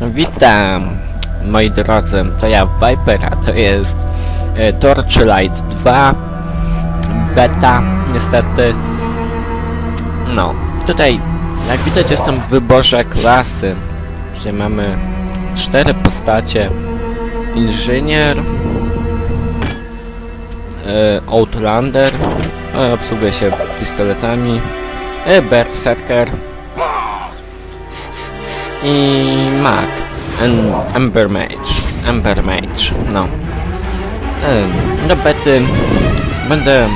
Witam, moi drodzy, to ja Viper, a to jest e, Torchlight 2 beta, niestety. No, tutaj, jak widać, jestem w wyborze klasy, gdzie mamy cztery postacie. Inżynier, e, Outlander, e, obsługuje się pistoletami, e, Berserker, i Mag. Em- Ember Mage. Ember Mage, no. Do bety będę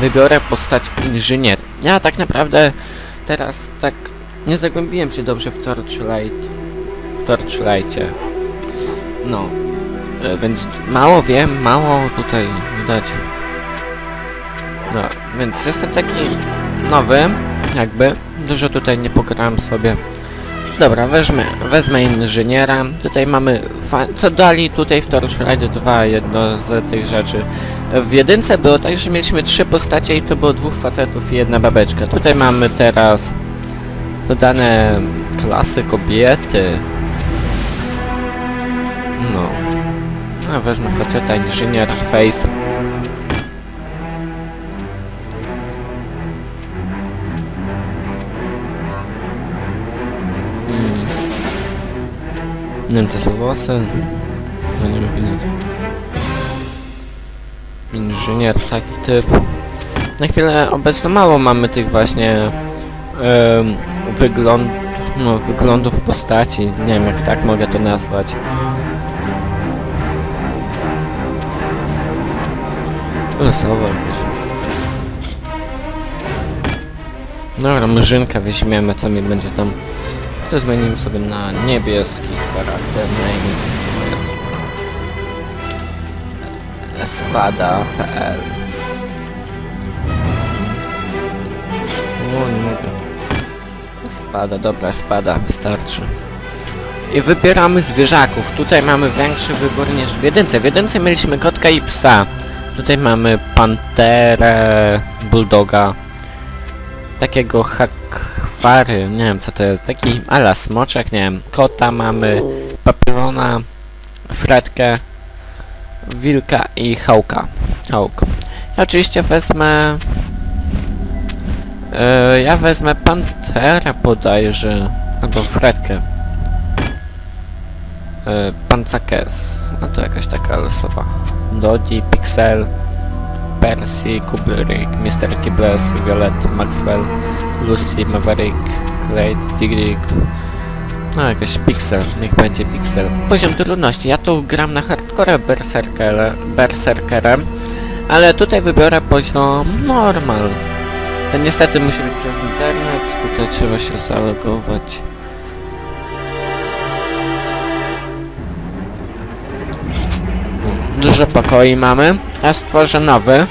wybiorę postać inżynier. Ja tak naprawdę teraz tak nie zagłębiłem się dobrze w Torchlight. W Torchlightie. No. E, Więc mało wiem, mało tutaj widać. No, więc jestem taki nowy, jakby. Dużo tutaj nie pograłem sobie. Dobra, weźmy, wezmę inżyniera. Tutaj mamy, co dali tutaj w Torchlight 2, jedno z tych rzeczy. W jedynce było tak, że mieliśmy trzy postacie i to było dwóch facetów i jedna babeczka. Tutaj mamy teraz dodane klasy kobiety. No. A wezmę faceta, inżynier, face. Nie wiem, to są włosy. No nie wiem, widać. Inżynier, taki typ. Na chwilę obecną mało mamy tych właśnie em, wygląd, no, wyglądów postaci. Nie wiem, jak tak mogę to nazwać. Losowo jakieś. Dobra, murzynkę weźmiemy, co mi będzie tam to zmienimy sobie na niebieski charakter name jest espada.pl O, nie mogę. Espada, dobra, espada, wystarczy. I wybieramy zwierzaków. Tutaj mamy większy wybór niż w jedynce. W jedynce mieliśmy kotka i psa. Tutaj mamy panterę, bulldoga, takiego hakwary, nie wiem co to jest, taki ala smoczek, nie wiem, kota mamy, papilona, fretkę, wilka i hałka. Hałk. Ja oczywiście wezmę... Yy, ja wezmę panterę bodajże, albo fretkę. Yy, pancakes, no to jakaś taka losowa. Dodzi, Pixel, Percy, Kubrick, Mr. Kibbles, Violet, Maxwell, Lucy, Maverick, Clade, Digrig. No jakiś pixel, niech będzie pixel. Poziom trudności, ja tu gram na hardcore berserker, berserkerem, ale tutaj wybiorę poziom normal. Niestety musi być przez internet, tutaj trzeba się zalogować. Dużo pokoi mamy. Ja stworzę nowy.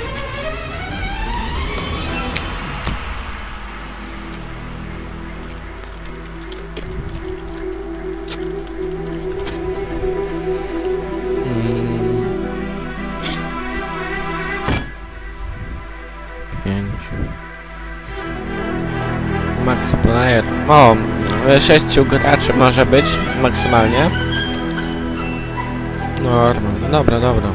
Max player. O, sześciu graczy może być maksymalnie. Normal. Dobra, dobra.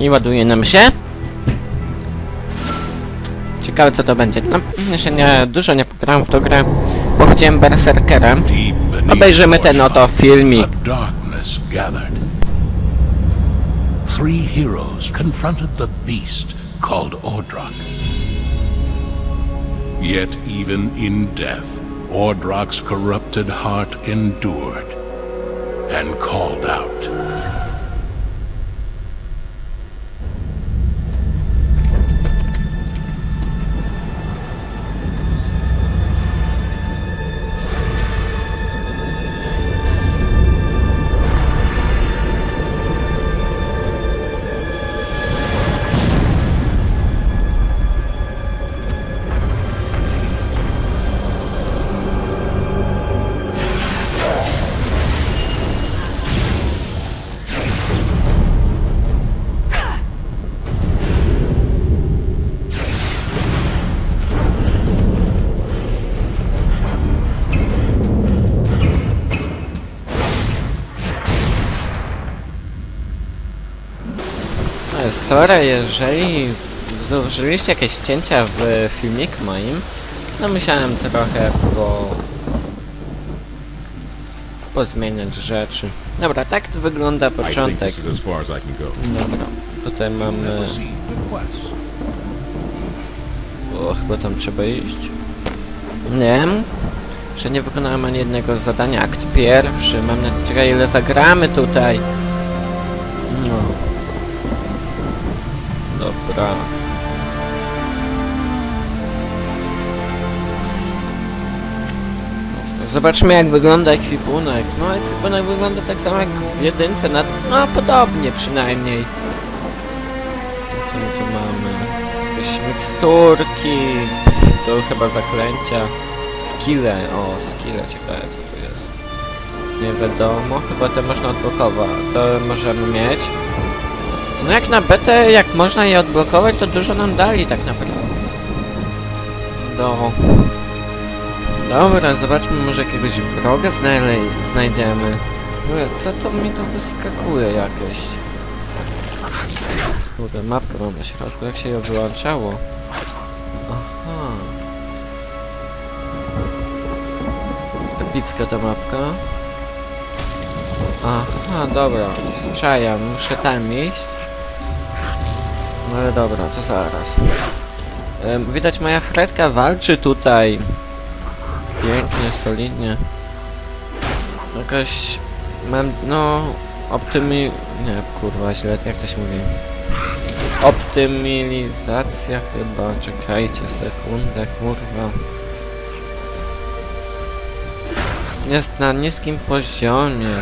I ładuje nam się. Ciekawe co to będzie. No, się nie, dużo nie pograłem w tą grę, bo chciałem berserkerem. Obejrzymy ten oto filmik. Three heroes confronted the beast called Ordrak. Yet even in death, Ordrak's corrupted heart endured and called out. Sorry, jeżeli zauważyliście jakieś cięcia w filmiku moim, no musiałem trochę po... pozmieniać rzeczy. Dobra, tak wygląda początek. Dobra, tutaj mamy... O, chyba tam trzeba iść. Nie że nie wykonałem ani jednego zadania. Akt pierwszy. Mam nadzieję, ile zagramy tutaj. Dobra. Zobaczmy jak wygląda ekwipunek. No ekwipunek wygląda tak samo jak w jedynce, nad... no podobnie przynajmniej. Co my tu mamy? Jakieś miksturki, to chyba zaklęcia. Skille, o skille, ciekawe co tu jest. Nie wiadomo, chyba te można odblokować, to możemy mieć. No jak na betę, jak można je odblokować, to dużo nam dali tak naprawdę. No. Dobra, zobaczmy, może jakiegoś wroga znale znajdziemy. Co to mi tu wyskakuje jakieś? Kurde, mapkę mam na środku, jak się ją wyłączało? Aha. Epicka ta mapka. Aha, dobra, zczaja, muszę tam iść. No ale dobra, to zaraz. Em, widać moja Fredka walczy tutaj. Pięknie, solidnie. Jakaś... Mam, no... Optymi... Nie, kurwa, źle, jak to się mówi? Optymalizacja chyba, czekajcie sekundę, kurwa. Jest na niskim poziomie.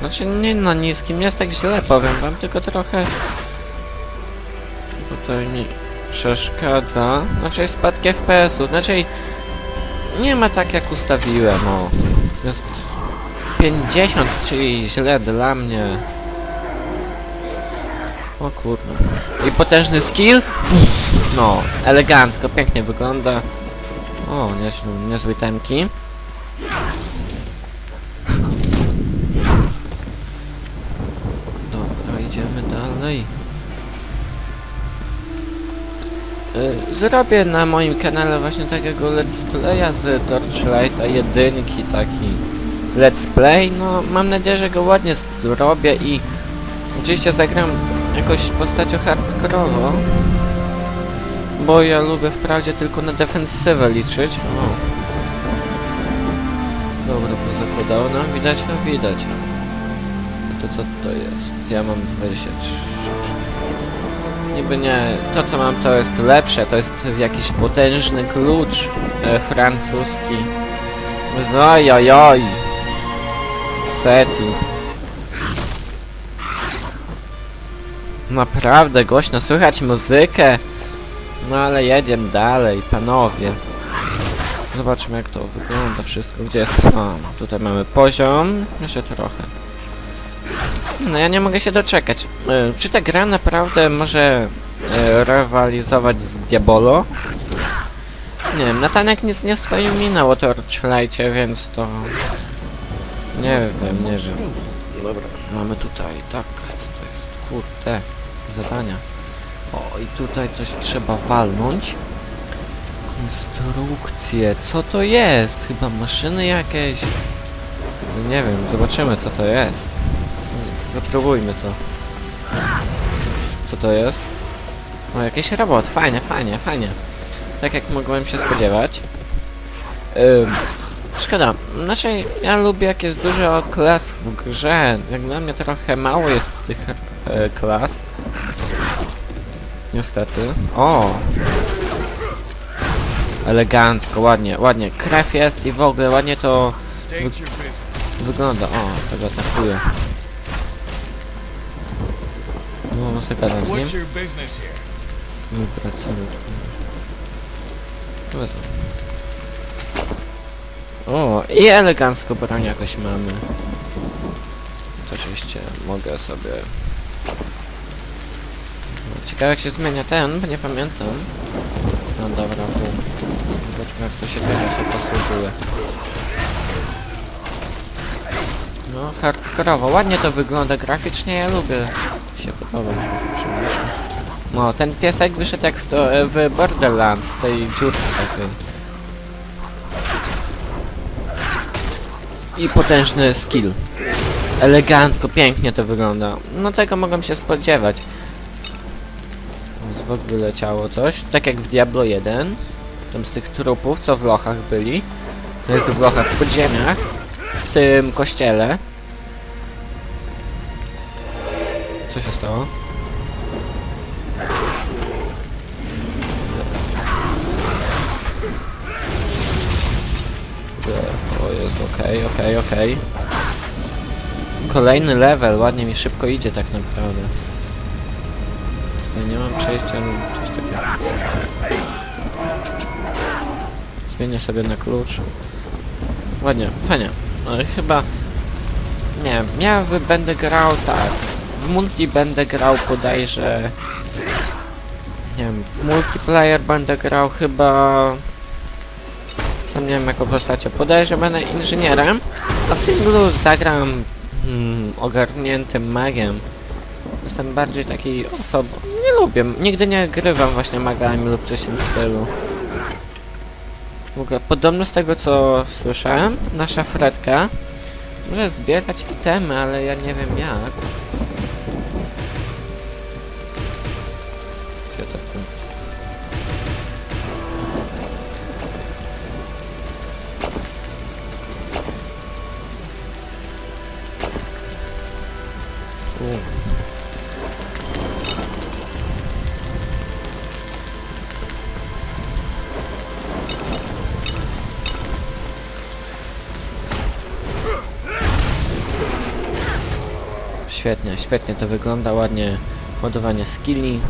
Znaczy nie na niskim, nie jest tak źle, powiem wam, tylko trochę tutaj mi przeszkadza. Znaczy spadki FPS-u, znaczy nie ma tak jak ustawiłem, o. Jest 50, czyli źle dla mnie. O kurde. I potężny skill? No, elegancko, pięknie wygląda. O, niezły, niezły temki. Zrobię na moim kanale właśnie takiego let's playa z Torchlighta jedynki, taki let's play. No, mam nadzieję, że go ładnie zrobię i oczywiście zagram jakoś postacią hardkorowo. Bo ja lubię wprawdzie tylko na defensywę liczyć. O. Dobra, pozakładało nam, widać? No widać. To co to jest? Ja mam 23. Niby nie, to co mam to jest lepsze, to jest jakiś potężny klucz e, francuski. Zojojoj. Setting. Naprawdę głośno słychać muzykę. No ale jedziemy dalej, panowie. Zobaczmy jak to wygląda wszystko. Gdzie jest plan? Tutaj mamy poziom. Jeszcze trochę. No ja nie mogę się doczekać. E, Czy ta gra naprawdę może e, rywalizować z Diabolo? Nie wiem, Natanek nic nie wspominał o Torchlightie, więc to... Nie wiem, nie wiem. Dobra, mamy tutaj, tak, co to jest? Kurde, zadania. O, i tutaj coś trzeba walnąć. Konstrukcje, co to jest? Chyba maszyny jakieś? Nie wiem, zobaczymy co to jest. Wypróbujmy to. Co to jest? O, jakiś robot, fajnie, fajnie, fajnie. Tak jak mogłem się spodziewać. Ym, szkoda, znaczy ja lubię jak jest dużo klas w grze. Jak dla mnie trochę mało jest tych e, klas. Niestety. O! Elegancko, ładnie, ładnie. Krew jest i w ogóle ładnie to wygląda. O, tego atakuje. No, no sobie here? My pracujemy tu. Wezmę. O, i elegancko broń jakoś mamy. To Oczywiście mogę sobie... No, ciekawe jak się zmienia ten, bo nie pamiętam. No dobra, W. Zobaczmy jak to się teraz się posługuje. No, hardkorowo. Ładnie to wygląda graficznie, ja lubię. Się podoba. No, ten piesek wyszedł jak w, to, e, w Borderlands, z tej dziurki takiej. I potężny skill. Elegancko, pięknie to wygląda. No tego mogłem się spodziewać. Z wok wyleciało coś, tak jak w Diablo 1. Tam z tych trupów, co w lochach byli. Jest w lochach, w podziemiach. W tym kościele. Co się stało? O jest okej, okej, okej. Kolejny level, ładnie mi szybko idzie tak naprawdę. Tutaj nie mam przejścia lub coś takiego. Zmienię sobie na klucz. Ładnie, fajnie. No, chyba... Nie wiem, ja będę grał tak. W multi będę grał bodajże... Nie wiem, w multiplayer będę grał chyba... Sam nie wiem jaką postacią. Podejrzewam, będę inżynierem, a w singlu zagram hmm, ogarniętym magiem. Jestem bardziej taki osobą. Nie lubię, nigdy nie grywam właśnie magami lub coś w tym stylu. W ogóle, podobno z tego co słyszałem, nasza Fredka może zbierać itemy, ale ja nie wiem jak. Świetnie, świetnie to wygląda, ładnie ładowanie skilli.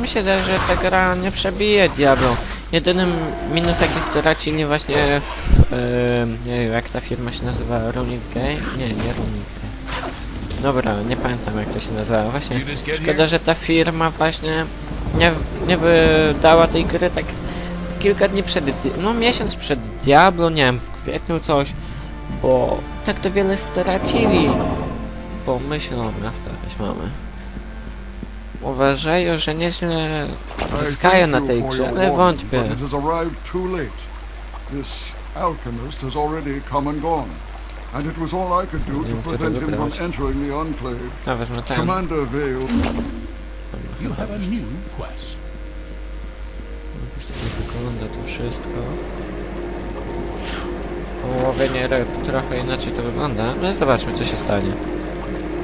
Myślę, że ta gra nie przebije Diablo. Jedynym minus jaki stracili właśnie w... Yy, nie wiem jak ta firma się nazywa, Runic Game? Nie, nie Runic Game. Dobra, nie pamiętam jak to się nazywa. Właśnie szkoda, że ta firma właśnie nie, nie wydała tej gry tak kilka dni przed, no miesiąc przed Diablo, nie wiem, w kwietniu coś, bo tak to wiele stracili, bo myślą miasto jakieś mamy. Uważają, że nieźle zyskają na tej grze, ale wątpię. This alchemist has already come and gone. And it was all I could do to prevent him from entering the enclave. A wezmę ten. Commander Vale You have a new quest. Wygląda to wszystko. Łowienie ryb trochę inaczej to wygląda, ale zobaczmy co się stanie.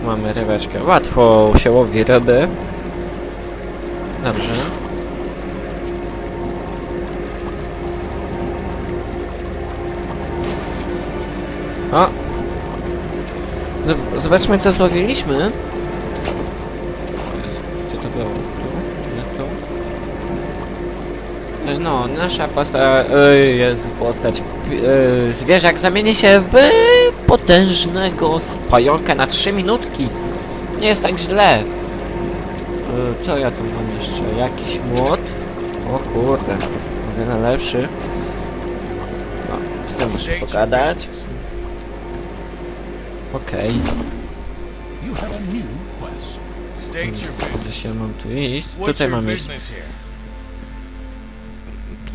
Mamy rybeczkę. Łatwo się łowi ryby. Dobrze. O! Zob- Zobaczmy co złowiliśmy. No, nasza postać, jest postać, zwierzak zamieni się w potężnego spająka na 3 minutki. Nie jest tak źle. E, Co ja tu mam jeszcze? Jakiś młot? O kurde, o wiele lepszy. No, z tym muszę pogadać. Okej. State your gdzie się mam tu iść? Tutaj mam iść.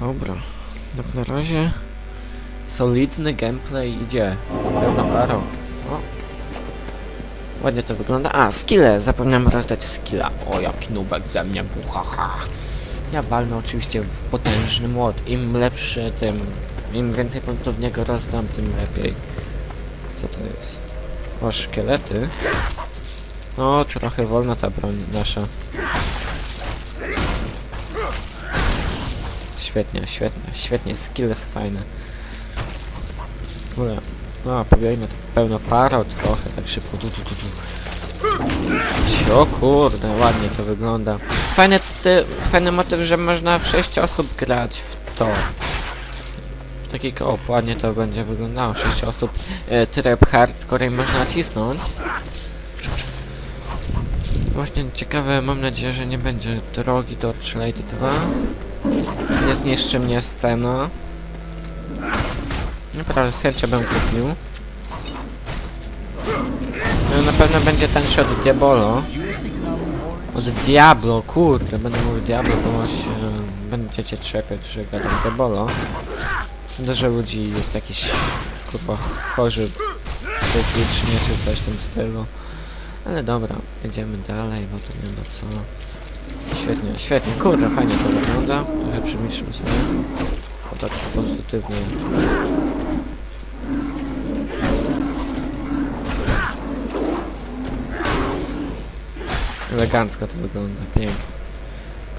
Dobra, jak na razie solidny gameplay idzie. Pełna parą. O. Ładnie to wygląda. A, skille! Zapomniałem rozdać skilla. O, jak nubek ze mnie, buhaha. Ja walnę oczywiście w potężny młot. Im lepszy, tym... Im więcej punktów w niego rozdam, tym lepiej. Co to jest? O, szkielety. O, trochę wolna ta broń nasza. Świetnie, świetnie, świetnie, skille są fajne. Dobra, no powiejmy to pełno parą trochę, tak szybko. Tu, tu, tu, tu. O kurde, ładnie to wygląda. Fajny, ty, fajny motyw, że można w 6 osób grać w to. W taki koop, ładnie to będzie wyglądało. 6 osób, e, tryb hardcore można nacisnąć. Właśnie ciekawe, mam nadzieję, że nie będzie drogi do Torchlight 2. Nie zniszczy mnie scena. Naprawdę z chęcią bym kupił. pewno będzie tańszy od Diabolo. Od Diablo, kurde, będę mówił Diablo, bo się, będziecie trzepiać, że gadam Diabolo. Że ludzi jest jakiś kurwa chorzy psychicznie czy coś w tym stylu. Ale dobra, jedziemy dalej, bo tu nie ma co. Świetnie, świetnie, kurde, fajnie to wygląda. Trochę przybliżmy sobie. O tak pozytywnie. Elegancko to wygląda, pięknie.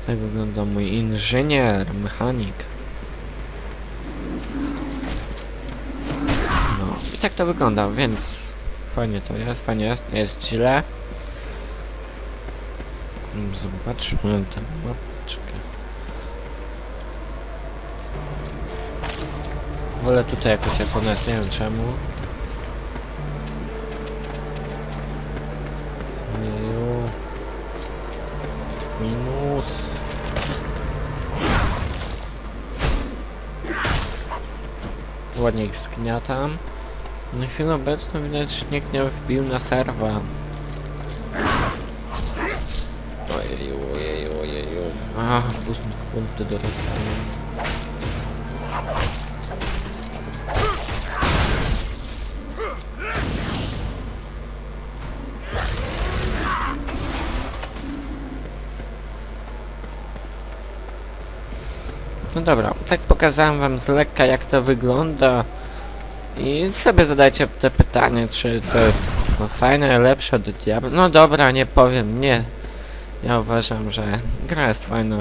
Tak wygląda mój inżynier, mechanik. No i tak to wygląda, więc fajnie to jest, fajnie jest, jest źle. Mm, Zobaczmy tę mapeczkę. Wolę tutaj jakoś jak ona jest, nie wiem czemu. Minus. Ładnie ich zgniatam. Na chwilę obecną widać nikt nie wbił na serwa. Ojeju. A, pust- punkty do rozwoju. No dobra, tak pokazałem wam z lekka jak to wygląda i sobie zadajcie te pytanie, czy to jest fajne, lepsze od Diablo. No dobra, nie powiem, nie. Ja uważam, że gra jest fajna.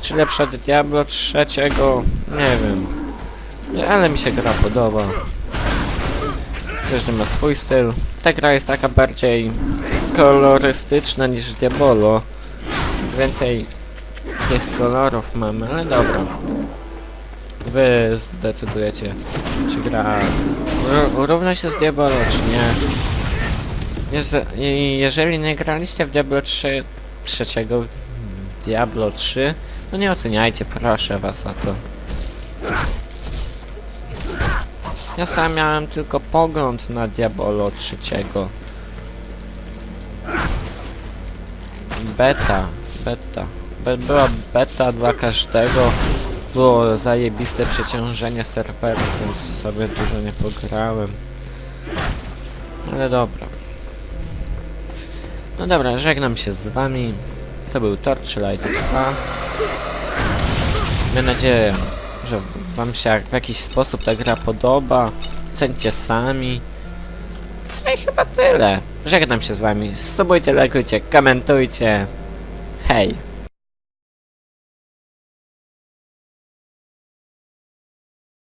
Czy lepsza od Diablo trzeciego? Nie wiem. Ale mi się gra podoba. Każdy ma swój styl. Ta gra jest taka bardziej kolorystyczna niż Diabolo. Więcej tych kolorów mamy, ale dobra. Wy zdecydujecie, czy gra ró- równa się z Diabolo, czy nie. Jeżeli nie graliście w Diablo 3 trzeciego, Diablo 3, no nie oceniajcie, proszę was o to. Ja sam miałem tylko pogląd na Diabolo trzeciego. Beta, beta. Be była beta dla każdego. Było zajebiste przeciążenie serwerów, więc sobie dużo nie pograłem. Ale dobra. No dobra, żegnam się z wami. To był Torchlight 2. Mam nadzieję, że wam się w jakiś sposób ta gra podoba. Cencie sami. No i chyba tyle. Żegnam się z wami. Subujcie, lajkujcie, komentujcie. Hej!